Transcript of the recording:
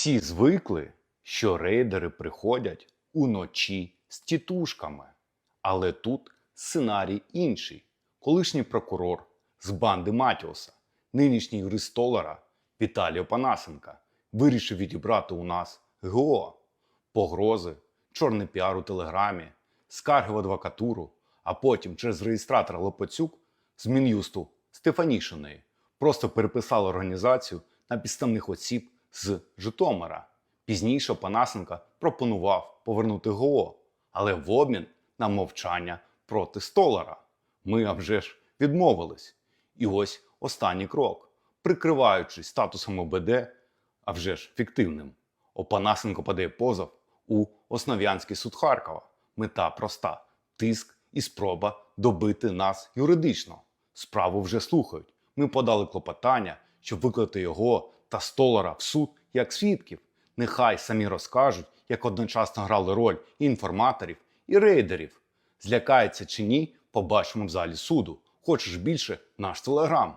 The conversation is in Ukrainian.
Всі звикли, що рейдери приходять уночі з тітушками. Але тут сценарій інший. Колишній прокурор з банди Матіоса, нинішній юрист Столара Віталій Опанасенка вирішив відібрати у нас ГО. Погрози, чорний піар у телеграмі, скарги в адвокатуру, а потім через реєстратора Лопацюк з Мін'юсту Стефанішиної просто переписали організацію на підставних осіб з Житомира. Пізніше Панасенка пропонував повернути ГО, але в обмін на мовчання проти Столара. Ми а вже ж відмовились. І ось останній крок. Прикриваючись статусом ОБД, а вже ж фіктивним, Опанасенко подає позов у Основ'янський суд Харкова. Мета проста: тиск і спроба добити нас юридично. Справу вже слухають. Ми подали клопотання, щоб викликати його та столара в суд як свідків. Нехай самі розкажуть, як одночасно грали роль і інформаторів, і рейдерів. Злякається чи ні, побачимо в залі суду. Хочеш більше наш телеграм.